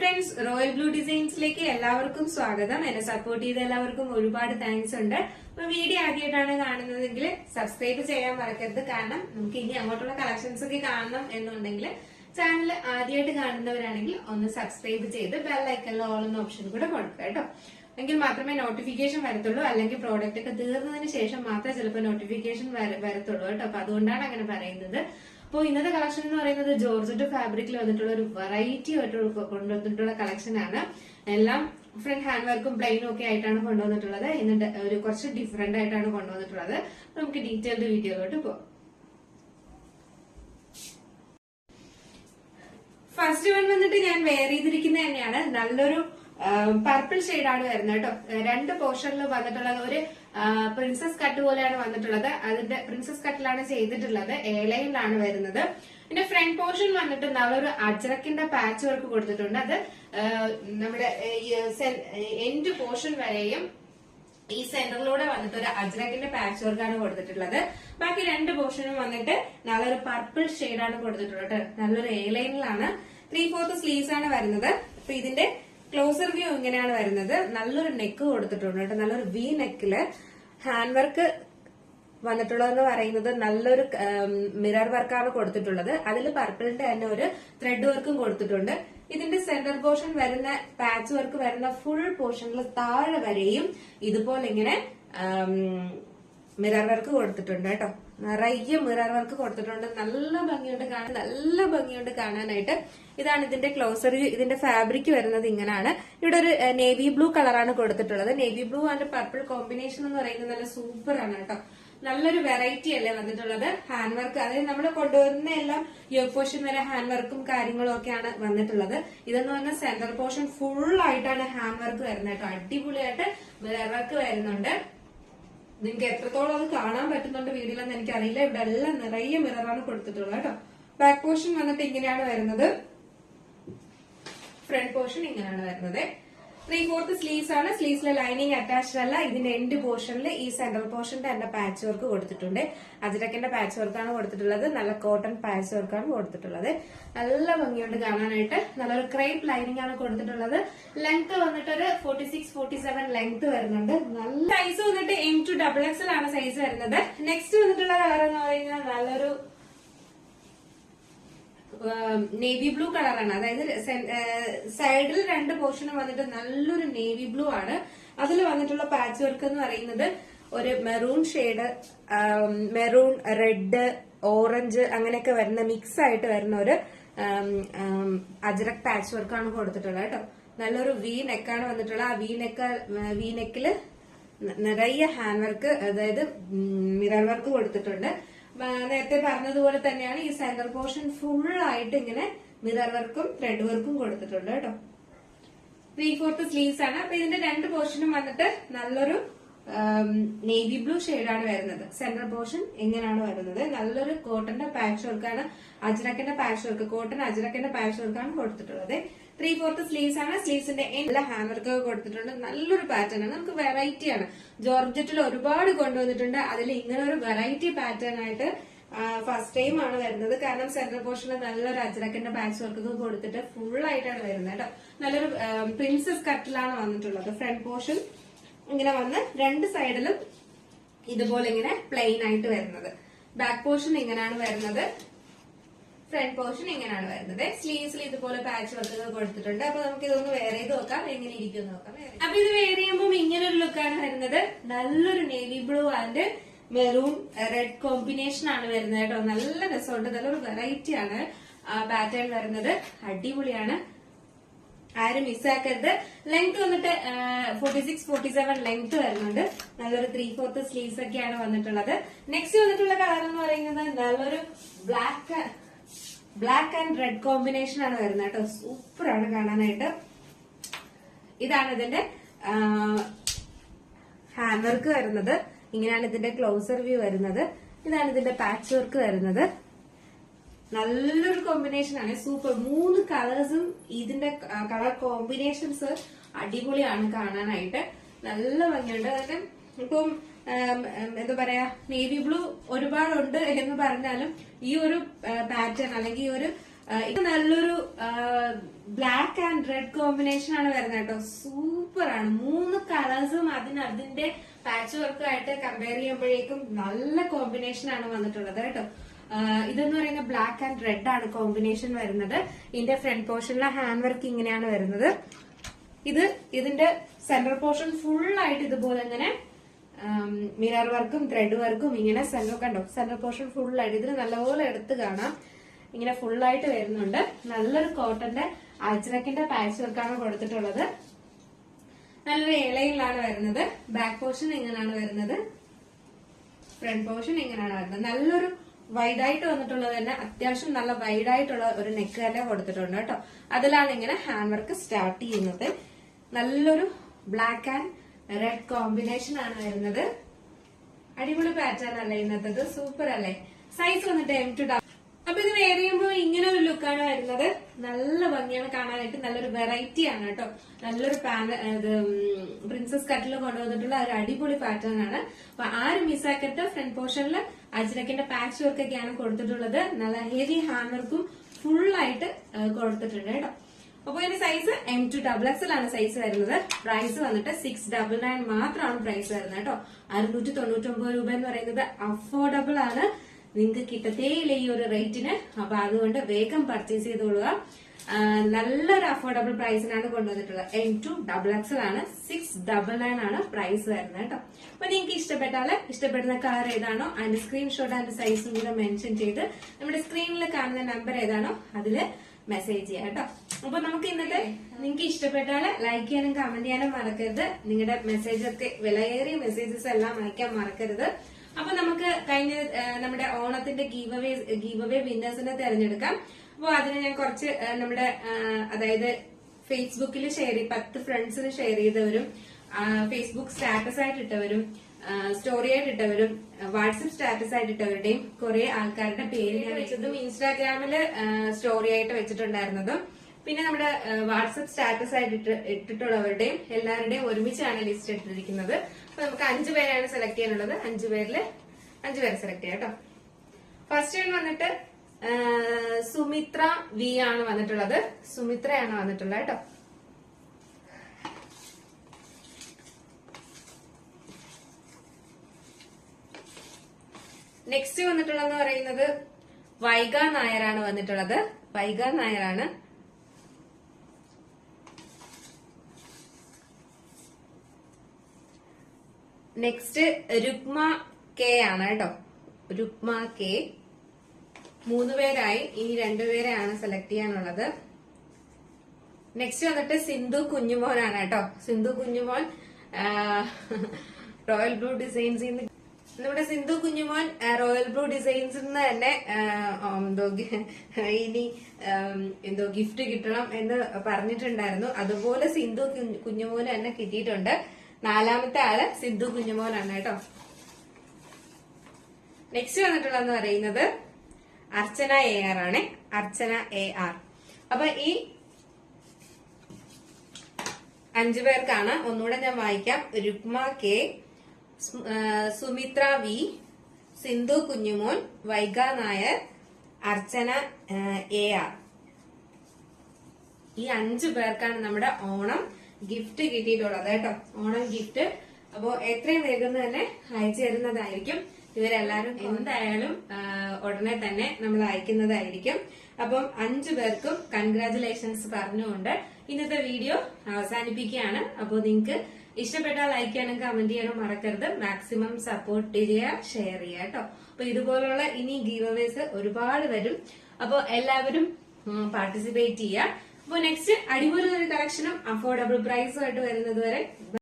Friends royal blue ഡിസൈൻസിലേക്ക് എല്ലാവർക്കും സ്വാഗതം. എന്നെ സപ്പോർട്ട് ചെയ്ത എല്ലാവർക്കും ഒരുപാട് താങ്ക്സ് ഉണ്ട്. അപ്പൊ വീഡിയോ ആദ്യമായിട്ടാണ് കാണുന്നതെങ്കിൽ സബ്സ്ക്രൈബ് ചെയ്യാൻ മറക്കരുത്. കാരണം നമുക്ക് ഇനി അങ്ങോട്ടുള്ള കളക്ഷൻസ് ഒക്കെ കാണണം എന്നുണ്ടെങ്കിൽ ചാനൽ ആദ്യമായിട്ട് കാണുന്നവരാണെങ്കിൽ ഒന്ന് സബ്സ്ക്രൈബ് ചെയ്ത് ബെല്ലൈക്കണിൽ ഓൾ എന്ന ഓപ്ഷൻ കൂടെ കൊടുക്കുക കേട്ടോ. എങ്കിൽ മാത്രമേ നോട്ടിഫിക്കേഷൻ വരത്തുള്ളൂ. അല്ലെങ്കിൽ പ്രോഡക്റ്റ് ഒക്കെ തീർന്നതിന് ശേഷം മാത്രമേ ചിലപ്പോൾ നോട്ടിഫിക്കേഷൻ വരത്തുള്ളൂ കേട്ടോ. അപ്പൊ അതുകൊണ്ടാണ് അങ്ങനെ പറയുന്നത്. അപ്പോൾ ഇന്നത്തെ കളക്ഷൻ എന്ന് പറയുന്നത് ജോർജറ്റ് ഫാബ്രിക്കിൽ വന്നിട്ടുള്ള ഒരു വെറൈറ്റി ആയിട്ട് കൊണ്ടുവന്നിട്ടുള്ള കളക്ഷൻ ആണ്. എല്ലാം ഫ്രണ്ട് ഹാൻഡ് വർക്കും പ്ലെയിനും ഒക്കെ ആയിട്ടാണ് കൊണ്ടുവന്നിട്ടുള്ളത്. ഇന്ന് ഒരു കുറച്ച് ഡിഫറെന്റ് ആയിട്ടാണ് കൊണ്ടുവന്നിട്ടുള്ളത്. നമുക്ക് ഡീറ്റെയിൽഡ് വീഡിയോയിലോട്ട് പോകാം ഫസ്റ്റ് വൺ വന്നിട്ട് ഞാൻ വെയർ ചെയ്തിരിക്കുന്ന തന്നെയാണ്. നല്ലൊരു പർപ്പിൾ ഷെയ്ഡാണ് വരുന്നത് കേട്ടോ. രണ്ട് പോർഷനിൽ വന്നിട്ടുള്ളത്. ഒരു പ്രിൻസസ് കട്ട് പോലെയാണ് വന്നിട്ടുള്ളത്. അതിന്റെ പ്രിൻസസ് കട്ടിലാണ് ചെയ്തിട്ടുള്ളത്. ഏലയിലാണ് വരുന്നത്. ഇതിന്റെ ഫ്രണ്ട് പോർഷൻ വന്നിട്ട് നല്ലൊരു അജ്രക്കിന്റെ പാച്ച് വർക്ക് കൊടുത്തിട്ടുണ്ട്. അത് നമ്മുടെ എൻഡ് പോർഷൻ വരെയും ഈ സെന്ററിലൂടെ വന്നിട്ട് ഒരു അജ്രക്കിന്റെ പാച്ച് വർക്കാണ് കൊടുത്തിട്ടുള്ളത്. ബാക്കി രണ്ട് പോർഷനും വന്നിട്ട് നല്ലൊരു പർപ്പിൾ ആണ് കൊടുത്തിട്ടുള്ളത്. നല്ലൊരു എ ലൈനിലാണ് ത്രീ ഫോർത്ത് സ്ലീവ്സ് ആണ് വരുന്നത്. അപ്പൊ ഇതിന്റെ ക്ലോസർ വ്യൂ ഇങ്ങനെയാണ് വരുന്നത്? നല്ലൊരു നെക്ക് കൊടുത്തിട്ടുണ്ട് കേട്ടോ. നല്ലൊരു വി നെക്കിൽ ഹാൻഡ് വർക്ക് വന്നിട്ടുള്ളതെന്ന് പറയുന്നത് നല്ലൊരു മിറർ വർക്കാണ് കൊടുത്തിട്ടുള്ളത്. അതിൽ പർപ്പിളിന്റെ തന്നെ ഒരു ത്രെഡ് വർക്കും കൊടുത്തിട്ടുണ്ട്. ഇതിന്റെ സെന്റർ പോർഷൻ വരുന്ന പാച്ച് വർക്ക് വരുന്ന ഫുൾ പോർഷനിൽ താഴെ വരെയും ഇതുപോലെ ഇങ്ങനെ മിറർ വർക്ക് കൊടുത്തിട്ടുണ്ട് കേട്ടോ. നിറയെ മിറർ വർക്ക് കൊടുത്തിട്ടുണ്ട്. നല്ല ഭംഗിയുണ്ട് കാണാൻ നല്ല ഭംഗിയുണ്ട് കാണാനായിട്ട്. ഇതാണ് ഇതിന്റെ ക്ലോസർ ഇതിന്റെ ഫാബ്രിക് വരുന്നത് ഇങ്ങനെയാണ് ഇവിടെ ഒരു നേവി ബ്ലൂ കളറാണ് കൊടുത്തിട്ടുള്ളത്. Navy blue and purple combination എന്ന് പറയുന്നത് നല്ല സൂപ്പർ ആണ് കേട്ടോ. നല്ലൊരു വെറൈറ്റി അല്ലേ വന്നിട്ടുള്ളത്? ഹാൻഡ് വർക്ക് അതായത് നമ്മൾ കൊണ്ടുവരുന്ന എല്ലാം യോഗ് പോർഷൻ വരെ ഹാൻഡ് വർക്കും കാര്യങ്ങളും ഒക്കെയാണ് വന്നിട്ടുള്ളത്. ഇതെന്ന് പറഞ്ഞാൽ സെന്റർ പോർഷൻ ഫുൾ ആയിട്ടാണ് ഹാൻഡ് വർക്ക് വരുന്നത് കേട്ടോ. അടിപൊളിയായിട്ട് മിറർ വർക്ക് വരുന്നുണ്ട്. നിങ്ങൾക്ക് എത്രത്തോളം അത് കാണാൻ പറ്റുന്നുണ്ട് വീഡിയോയിലെന്ന് എനിക്കറിയില്ല. ഇവിടെ എല്ലാം നിറയെ മിററാണ് കൊടുത്തിട്ടുള്ളത് കേട്ടോ. ബാക്ക് പോർഷൻ വന്നിട്ട് ഇങ്ങനെയാണ് വരുന്നത്. ഫ്രണ്ട് പോർഷൻ ഇങ്ങനെയാണ് വരുന്നത്. ത്രീ ഫോർത്ത് സ്ലീവ്സ് ആണ് സ്ലീവ്സിലെ ലൈനിങ് അറ്റാച്ച്ഡ് അല്ല. ഇതിന്റെ എൻഡ് പോർഷനിൽ ഈ സെൻട്രൽ പോർഷന്റെ തന്നെ പാച്ച് വർക്ക് കൊടുത്തിട്ടുണ്ട്. അജിരക്കിന്റെ പാച്ച് വർക്കാണ് കൊടുത്തിട്ടുള്ളത്. നല്ല കോട്ടൺ പാച്ച് വർക്കാണ് കൊടുത്തിട്ടുള്ളത്. നല്ല ഭംഗിയുണ്ട് കാണാനായിട്ട്. നല്ലൊരു ക്രൈപ്പ് ലൈനിങ് ആണ് കൊടുത്തിട്ടുള്ളത്. ലെങ്ത് വന്നിട്ട് ഒരു forty six forty seven length വരുന്നുണ്ട്. നല്ല സൈസ് വന്നിട്ട് എം ടു ഡബിൾ എക്സൽ ആണ് സൈസ് വരുന്നത്. നെക്സ്റ്റ് വന്നിട്ടുള്ള കളർ എന്ന് പറയുന്നത് നല്ലൊരു നേവി ബ്ലൂ കളറാണ് അതായത് സൈഡിൽ രണ്ട് പോർഷനും വന്നിട്ട് നല്ലൊരു നേവി ബ്ലൂ ആണ്. അതിൽ വന്നിട്ടുള്ള പാച്ച് വർക്ക് എന്ന് പറയുന്നത് ഒരു maroon shade maroon red orange അങ്ങനെയൊക്കെ വരുന്ന മിക്സ് ആയിട്ട് വരുന്ന ഒരു അജറക് പാച്ച് വർക്കാണ് കൊടുത്തിട്ടുള്ളത് കേട്ടോ. നല്ലൊരു വി നെക്കാണ് വന്നിട്ടുള്ളത്. ആ വി നെക്ക വി നെക്കിൽ നിറയെ ഹാൻഡ് വർക്ക് അതായത് മിറർ വർക്ക് കൊടുത്തിട്ടുണ്ട്. നേരത്തെ പറഞ്ഞതുപോലെ തന്നെയാണ് ഈ സെന്റർ പോർഷൻ ഫുൾ ആയിട്ട് ഇങ്ങനെ മിറർ വർക്കും ത്രെഡ് വർക്കും കൊടുത്തിട്ടുണ്ട് കേട്ടോ. ത്രീ ഫോർത്ത് സ്ലീവ്സ് ആണ്. അപ്പൊ ഇതിന്റെ രണ്ട് പോർഷനും വന്നിട്ട് നല്ലൊരു നേവി ബ്ലൂ ഷെയ്ഡാണ് വരുന്നത്. സെന്റർ പോർഷൻ എങ്ങനെയാണ് വരുന്നത്? നല്ലൊരു കോട്ടന്റെ പാച്ച് വർക്കാണ് അജ്രക്കിന്റെ പാച്ച് വർക്ക് കോട്ടൺ അജ്രക്കിന്റെ പാച്ച് വർക്കാണ് കൊടുത്തിട്ടുള്ളത്. ത്രീ ഫോർത്ത് സ്ലീവ്സ് ആണ്. സ്ലീവ്സിന്റെ എല്ലാ ഹാൻഡ് വർക്ക് കൊടുത്തിട്ടുണ്ട്. നല്ലൊരു പാറ്റേൺ ആണ്. നമുക്ക് വെറൈറ്റി ആണ്. ജോർജറ്റിൽ ഒരുപാട് കൊണ്ടുവന്നിട്ടുണ്ട്. അതിൽ ഇങ്ങനെ ഒരു വെറൈറ്റി പാറ്റേൺ ആയിട്ട് ഫസ്റ്റ് ടൈം ആണ് വരുന്നത്. കാരണം സെന്റർ പോർഷനിൽ നല്ലൊരു അജ്രക്കിന്റെ പാച്ച് വർക്ക് ഒക്കെ കൊടുത്തിട്ട് ഫുൾ ആയിട്ടാണ് വരുന്നത് കേട്ടോ. നല്ലൊരു പ്രിൻസസ് കട്ടിലാണ് വന്നിട്ടുള്ളത്. ഫ്രണ്ട് പോർഷൻ ഇങ്ങനെ വന്ന് രണ്ട് സൈഡിലും ഇതുപോലെ ഇങ്ങനെ പ്ലെയിൻ ആയിട്ട് വരുന്നത്. ബാക്ക് പോർഷൻ ഇങ്ങനെയാണ് വരുന്നത്. ഫ്രണ്ട് പോർഷൻ ഇങ്ങനെയാണ് വരുന്നത്. സ്ലീവ്സിൽ ഇതുപോലെ പാച്ച് വർക്കുകൾ കൊടുത്തിട്ടുണ്ട്. അപ്പൊ നമുക്ക് ഇതൊന്ന് വേറെ ചെയ്ത് നോക്കാം. എങ്ങനെ ഇരിക്കും നോക്കാം. അപ്പൊ ഇത് വേറെ ചെയ്യുമ്പോൾ ഇങ്ങനെ ഒരു ലുക്കാണ് വരുന്നത്. നല്ലൊരു navy blue and maroon red combination ആണ് വരുന്നത് കേട്ടോ. നല്ല രസമുണ്ട്. നല്ലൊരു വെറൈറ്റി ആണ് പാറ്റേൺ വരുന്നത്. അടിപൊളിയാണ്. ആരും മിസ്സാക്കരുത് ലെങ്ത് വന്നിട്ട് forty six forty seven length വരുന്നുണ്ട്. നല്ലൊരു ത്രീ ഫോർത്ത് സ്ലീവ്സ് ഒക്കെയാണ് വന്നിട്ടുള്ളത്. നെക്സ്റ്റ് വന്നിട്ടുള്ള കളർ എന്ന് പറയുന്നത് നല്ലൊരു black black and red combination ആണ് വരുന്നത് കേട്ടോ. സൂപ്പർ ആണ് കാണാനായിട്ട്. ഇതാണ് ഇതിന്റെ ഹാൻഡ് വർക്ക് വരുന്നത്. ഇങ്ങനെയാണ് ഇതിന്റെ ക്ലോസർ വ്യൂ വരുന്നത്. ഇതാണ് ഇതിന്റെ പാച്ച് വർക്ക് വരുന്നത്. നല്ലൊരു കോമ്പിനേഷൻ ആണ്. സൂപ്പർ മൂന്ന് കളേഴ്സും ഇതിന്റെ കളർ കോമ്പിനേഷൻസ് അടിപൊളിയാണ് കാണാനായിട്ട്. നല്ല ഭംഗിയുണ്ട്. അതായത് ഇപ്പം എന്താ പറയാ നേവി ബ്ലൂ ഒരുപാടുണ്ട് എന്ന് പറഞ്ഞാലും ഈ ഒരു പാറ്റേൺ അല്ലെങ്കിൽ ഈ ഒരു നല്ലൊരു ബ്ലാക്ക് ആൻഡ് റെഡ് കോമ്പിനേഷൻ ആണ് വരുന്നത് കേട്ടോ. സൂപ്പർ ആണ്. മൂന്ന് കളേഴ്സും അതിന് അതിന്റെ പാച്ച് വർക്കുമായിട്ട് കമ്പയർ ചെയ്യുമ്പോഴേക്കും നല്ല കോമ്പിനേഷൻ ആണ് വന്നിട്ടുള്ളത് കേട്ടോ. ഇതെന്ന് പറയുന്ന ബ്ലാക്ക് ആൻഡ് റെഡ് ആണ് കോമ്പിനേഷൻ വരുന്നത്. ഇതിന്റെ ഫ്രണ്ട് പോർഷനിലെ ഹാൻഡ് വർക്ക് ഇങ്ങനെയാണ് വരുന്നത്. ഇത് ഇതിന്റെ സെന്റർ പോർഷൻ ഫുൾ ആയിട്ട് ഇതുപോലെ ഇങ്ങനെ മിറർ വർക്കും ത്രെഡ് വർക്കും ഇങ്ങനെ സെന്റർ കണ്ടോ? സെന്റർ പോർഷൻ ഫുൾ ആയിട്ട്. ഇതിന് നല്ലപോലെ എടുത്ത് കാണാം. ഇങ്ങനെ ഫുൾ ആയിട്ട് വരുന്നുണ്ട്. നല്ലൊരു കോട്ടന്റെ അജ്രക്കിന്റെ പാച്ച് വർക്കാണ് കൊടുത്തിട്ടുള്ളത്. നല്ലൊരു ഇലയിലാണ് വരുന്നത്. ബാക്ക് പോർഷൻ ഇങ്ങനെയാണ് വരുന്നത്. ഫ്രണ്ട് പോർഷൻ ഇങ്ങനെയാണ് വരുന്നത്. നല്ലൊരു വൈഡ് ആയിട്ട് വന്നിട്ടുള്ളത് തന്നെ. അത്യാവശ്യം നല്ല വൈഡ് ആയിട്ടുള്ള ഒരു നെക്ക് തന്നെ കൊടുത്തിട്ടുണ്ട് കേട്ടോ. അതിലാണ് ഇങ്ങനെ ഹാൻഡ് വർക്ക് സ്റ്റാർട്ട് ചെയ്യുന്നത്. നല്ലൊരു ബ്ലാക്ക് ആൻഡ് റെഡ് കോമ്പിനേഷൻ ആണ് വരുന്നത്. അടിപൊളി പാറ്റേൺ അല്ലേ ഇന്നത്തത്? സൂപ്പർ അല്ലേ? സൈസ് വന്നിട്ട് എം ടു അപ്പൊ ഇത് വെയർ ചെയ്യുമ്പോൾ ഇങ്ങനെ ഒരു ലുക്കാണ് വരുന്നത്. നല്ല ഭംഗിയാണ് കാണാനായിട്ട്. നല്ലൊരു വെറൈറ്റി ആണ് കേട്ടോ. നല്ലൊരു ഇത് പ്രിൻസസ് കട്ടിൽ കൊണ്ടുവന്നിട്ടുള്ള ഒരു അടിപൊളി പാറ്റേൺ ആണ്. അപ്പൊ ആരും മിസ്സാക്കരുത് ഫ്രണ്ട് പോർഷനിൽ അജ്രക്കിന്റെ പാച്ച് വർക്ക് ഒക്കെയാണ് കൊടുത്തിട്ടുള്ളത്. നല്ല ഹെവി ഹാൻഡ് വർക്കും ഫുൾ ആയിട്ട് കൊടുത്തിട്ടുണ്ട് കേട്ടോ. അപ്പൊ ഇതിന്റെ size M to double X ആണ് സൈസ് വരുന്നത്. പ്രൈസ് വന്നിട്ട് സിക്സ് ഡബിൾ നയൻ മാത്രമാണ് പ്രൈസ് വരുന്നത് കേട്ടോ. അറുന്നൂറ്റി തൊണ്ണൂറ്റി ഒമ്പത് രൂപ എന്ന് പറയുന്നത് അഫോർഡബിൾ ആണ്. നിങ്ങൾക്ക് കിട്ടത്തേയില്ല ഈ ഒരു റേറ്റിന് അപ്പൊ അതുകൊണ്ട് വേഗം പർച്ചേസ് ചെയ്തോളുക നല്ലൊരു അഫോർഡബിൾ പ്രൈസിനാണ് കൊണ്ടുവന്നിട്ടുള്ളത്. എം ടു ഡബിൾ എക്സൽ ആണ് സിക്സ് ഡബിൾ നയൻ ആണ് പ്രൈസ് വരുന്നത് കേട്ടോ. അപ്പൊ നിങ്ങൾക്ക് ഇഷ്ടപ്പെട്ടാൽ ഇഷ്ടപ്പെടുന്ന കളർ ഏതാണോ അതിന്റെ സ്ക്രീൻഷോട്ട് അതിന്റെ സൈസും കൂടെ മെൻഷൻ ചെയ്ത് നമ്മുടെ സ്ക്രീനിൽ കാണുന്ന നമ്പർ ഏതാണോ അതിൽ മെസ്സേജ് ചെയ്യാം കേട്ടോ. അപ്പൊ നമുക്ക് ഇന്നത്തെ നിങ്ങൾക്ക് ഇഷ്ടപ്പെട്ടാൽ ലൈക്ക് ചെയ്യാനും കമന്റ് ചെയ്യാനും മറക്കരുത്. നിങ്ങളുടെ മെസ്സേജ് ഒക്കെ വിലയേറിയ മെസ്സേജസ് എല്ലാം അയക്കാൻ മറക്കരുത്. അപ്പൊ നമുക്ക് കഴിഞ്ഞ നമ്മുടെ ഓണത്തിന്റെ ഗീവ് അവേ ഗീവ് അവേ വിന്നേഴ്സിനെ തെരഞ്ഞെടുക്കാം. അപ്പൊ അതിന് ഞാൻ കുറച്ച് നമ്മുടെ അതായത് ഫേസ്ബുക്കിൽ ഷെയർ ചെയ്ത് പത്ത് ഫ്രണ്ട്സിന് ഷെയർ ചെയ്തവരും ഫേസ്ബുക്ക് സ്റ്റാറ്റസ് ആയിട്ട് ഇട്ടവരും സ്റ്റോറി ആയിട്ട് ഇട്ടവരും വാട്സപ്പ് സ്റ്റാറ്റസ് ആയിട്ട് ഇട്ടവരുടെയും കുറെ ആൾക്കാരുടെ പേര് ഞാൻ വെച്ചതും ഇൻസ്റ്റാഗ്രാമിൽ സ്റ്റോറി ആയിട്ട് വെച്ചിട്ടുണ്ടായിരുന്നതും. പിന്നെ നമ്മുടെ വാട്സപ്പ് സ്റ്റാറ്റസ് ആയിട്ട് ഇട്ട് ഇട്ടിട്ടുള്ളവരുടെയും എല്ലാവരുടെയും ഒരുമിച്ചാണ് ലിസ്റ്റ് എടുത്തിരിക്കുന്നത്. അപ്പൊ നമുക്ക് അഞ്ചു പേരാണ് സെലക്ട് ചെയ്യാനുള്ളത്. അഞ്ചു പേരിൽ അഞ്ചു പേരെ സെലക്ട് ചെയ്യാം കേട്ടോ. ഫസ്റ്റ് വൺ വന്നിട്ട് സുമിത്ര വി ആണ് വന്നിട്ടുള്ളത്. സുമിത്രയാണ് വന്നിട്ടുള്ളത് കേട്ടോ. നെക്സ്റ്റ് വന്നിട്ടുള്ളതെന്ന് പറയുന്നത് വൈഗ നായരാണ് വന്നിട്ടുള്ളത്. വൈഗ നായരാണ് നെക്സ്റ്റ് രുക്മ കെ ആണ് കേട്ടോ. രുക്മ കെ മൂന്ന് പേരായി. ഇനി രണ്ടുപേരെയാണ് സെലക്ട് ചെയ്യാനുള്ളത്. നെക്സ്റ്റ് വന്നിട്ട് സിന്ധു കുഞ്ഞുമോൻ ആണ് കേട്ടോ. Sindhu Kunjumon royal blue designs നമ്മുടെ സിന്ധു കുഞ്ഞുമോൻ റോയൽ ബ്ലൂ ഡിസൈൻസിൽ നിന്ന് തന്നെ എന്തോ ഇനി എന്തോ ഗിഫ്റ്റ് കിട്ടണം എന്ന് പറഞ്ഞിട്ടുണ്ടായിരുന്നു. അതുപോലെ സിന്ധു കുഞ്ഞ് കുഞ്ഞുമോന് തന്നെ കിട്ടിയിട്ടുണ്ട്. നാലാമത്തെ ആൾ സിദ്ധു കുഞ്ഞുമോനാണ് കേട്ടോ. നെക്സ്റ്റ് വന്നിട്ടുള്ളതെന്ന് പറയുന്നത് അർച്ചന എ ആർ ആണ്. അർച്ചന എ ആർ അപ്പൊ ഈ അഞ്ചു പേർക്കാണ്. ഒന്നുകൂടെ ഞാൻ വായിക്കാം. Rukma K Sumitra V Sindhu Kunjumon Vaiga Nair Archana A R ഈ അഞ്ചു പേർക്കാണ് നമ്മുടെ ഓണം ഗിഫ്റ്റ് കിട്ടിയിട്ടുള്ളത് കേട്ടോ ഓണം ഗിഫ്റ്റ് അപ്പോ എത്രയും വേഗം തന്നെ അയച്ചു തരുന്നതായിരിക്കും. ഇവരെല്ലാരും എന്തായാലും ഉടനെ തന്നെ നമ്മൾ അയക്കുന്നതായിരിക്കും. അപ്പം അഞ്ചു പേർക്കും കൺഗ്രാചുലേഷൻസ് പറഞ്ഞുകൊണ്ട് ഇന്നത്തെ വീഡിയോ അവസാനിപ്പിക്കുകയാണ്. അപ്പോൾ നിങ്ങൾക്ക് ഇഷ്ടപ്പെട്ടാൽ ലൈക്ക് ചെയ്യാനും കമന്റ് ചെയ്യാനും മറക്കരുത്. മാക്സിമം സപ്പോർട്ട് ചെയ്യുക ഷെയർ ചെയ്യുക കേട്ടോ. അപ്പൊ ഇതുപോലുള്ള ഇനി ഗീവ് അവേസ് ഒരുപാട് വരും. അപ്പോൾ എല്ലാവരും പാർട്ടിസിപ്പേറ്റ് ചെയ്യുക. അപ്പോൾ നെക്സ്റ്റ് അടിപൊളി ഒരു കളക്ഷനും അഫോർഡബിൾ പ്രൈസും ആയിട്ട് വരുന്നത് വരെ